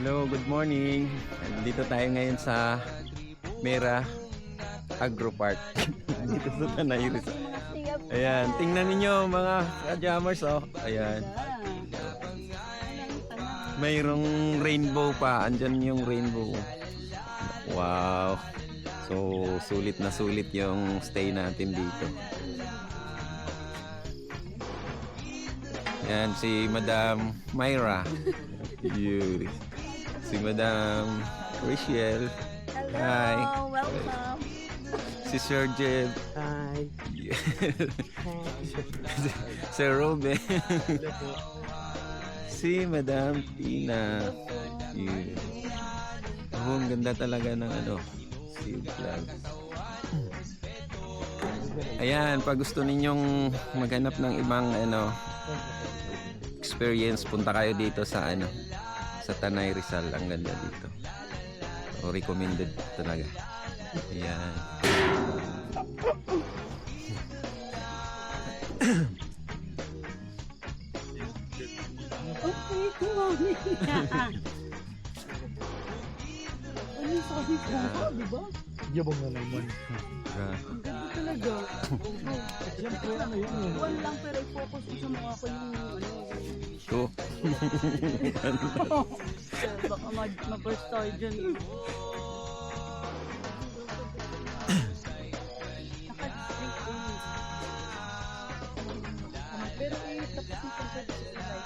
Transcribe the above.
Hello, good morning. Dito tayo ngayon sa Mera Agro Park. Dito sa Tanay Rizal. Ayan, tingnan ninyo mga ka-jammers oh. Ayan. Mayroong rainbow pa. Andyan yung rainbow. Wow. So, sulit na sulit yung stay natin dito. Yan, si Madam Myra. Yun. Si Madam Rachel. Hello, Hi. welcome. Si Sir Jeb. Hi. Sir Ruben. si Madam Tina. Yun. Oh, ang ganda talaga ng ano, si vlog. Ayan, pag gusto ninyong maghanap ng ibang ano experience, punta kayo dito sa ano sa Tanay Rizal. Ang ganda dito. O recommended talaga. Ayan. Okay, morning. ano yung sabi ko? Di ba? Yabang na naman. Ang ganda talaga. Siyempre, ano yun eh. Buwan lang pero i-focus ko sa mukha ko yung ano. Ko. Sir, baka ma- ma-burst tayo dyan. Ko yun. Pero eh, tapos yung pagkakas sa.